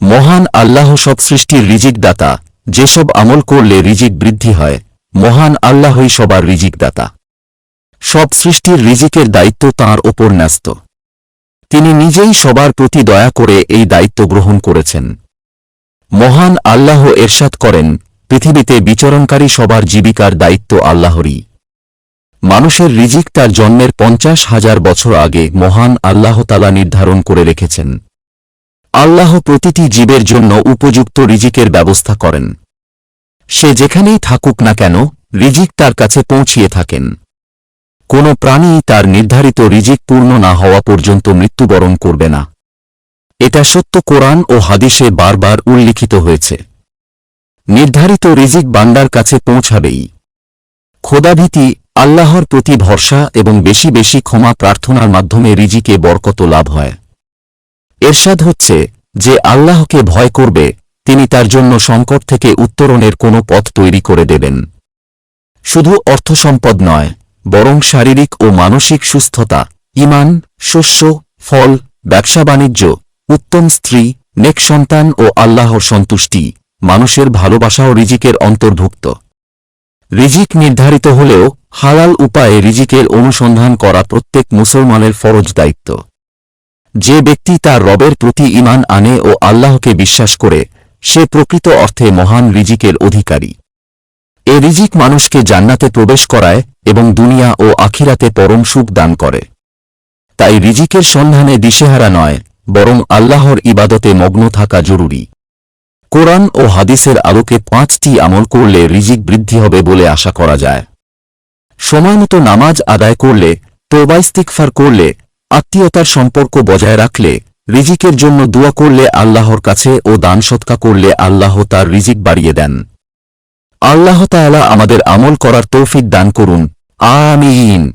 মহান আল্লাহ সব সৃষ্টির রিজিক দাতা যেসব আমল করলে রিজিক বৃদ্ধি হয়, মহান আল্লাহই সবার রিজিক দাতা সব সৃষ্টির রিজিকের দায়িত্ব তাঁর ওপর ন্যস্ত। তিনি নিজেই সবার প্রতি দয়া করে এই দায়িত্ব গ্রহণ করেছেন। মহান আল্লাহ এরশাদ করেন, পৃথিবীতে বিচরণকারী সবার জীবিকার দায়িত্ব আল্লাহরই। মানুষের রিজিক তার জন্মের পঞ্চাশ হাজার বছর আগে মহান আল্লাহ তালা নির্ধারণ করে রেখেছেন। আল্লাহ প্রতিটি জীবের জন্য উপযুক্ত রিজিকের ব্যবস্থা করেন। সে যেখানেই থাকুক না কেন, রিজিক তার কাছে পৌঁছিয়ে থাকেন। কোনো প্রাণী তার নির্ধারিত রিজিক পূর্ণ না হওয়া পর্যন্ত মৃত্যুবরণ করবে না। এটা সত্য কোরআন ও হাদিসে বারবার উল্লিখিত হয়েছে। নির্ধারিত রিজিক বান্দার কাছে পৌঁছাবেই। খোদাভীতি আল্লাহর প্রতি ভরসা এবং বেশি বেশি ক্ষমা প্রার্থনার মাধ্যমে রিজিকে বরকত লাভ হয়। এরশাদ হচ্ছে যে আল্লাহকে ভয় করবে, তিনি তার জন্য সংকট থেকে উত্তরণের কোনো পথ তৈরি করে দেবেন। শুধু অর্থসম্পদ নয়, বরং শারীরিক ও মানসিক সুস্থতা ইমান শস্য, ফল, ব্যবসা বাণিজ্য, উত্তম স্ত্রী, নেক সন্তান ও আল্লাহর সন্তুষ্টি, মানুষের ভালোবাসা ও রিজিকের অন্তর্ভুক্ত। রিজিক নির্ধারিত হলেও হালাল উপায়ে রিজিকের অনুসন্ধান করা প্রত্যেক মুসলমানের ফরজ দায়িত্ব। যে ব্যক্তি তার রবের প্রতি ইমান আনে ও আল্লাহকে বিশ্বাস করে, সে প্রকৃত অর্থে মহান রিজিকের অধিকারী। এ রিজিক মানুষকে জান্নাতে প্রবেশ করায় এবং দুনিয়া ও আখিরাতে পরম সুখ দান করে। তাই রিজিকের সন্ধানে দিশেহারা নয়, বরং আল্লাহর ইবাদতে মগ্ন থাকা জরুরি। কোরআন ও হাদিসের আলোকে পাঁচটি আমল করলে রিজিক বৃদ্ধি হবে বলে আশা করা যায়। সময়মতো নামাজ আদায় করলে তোবাইস্তিকফার করলে, আত্মীয়তার সম্পর্ক বজায় রাখলে, রিজিকের জন্য দোয়া করলে আল্লাহর কাছে ও দান সৎকা করলে আল্লাহ তার রিজিক বাড়িয়ে দেন। আল্লাহ তাআলা আমাদের আমল করার তৌফিক দান করুন। আমিন।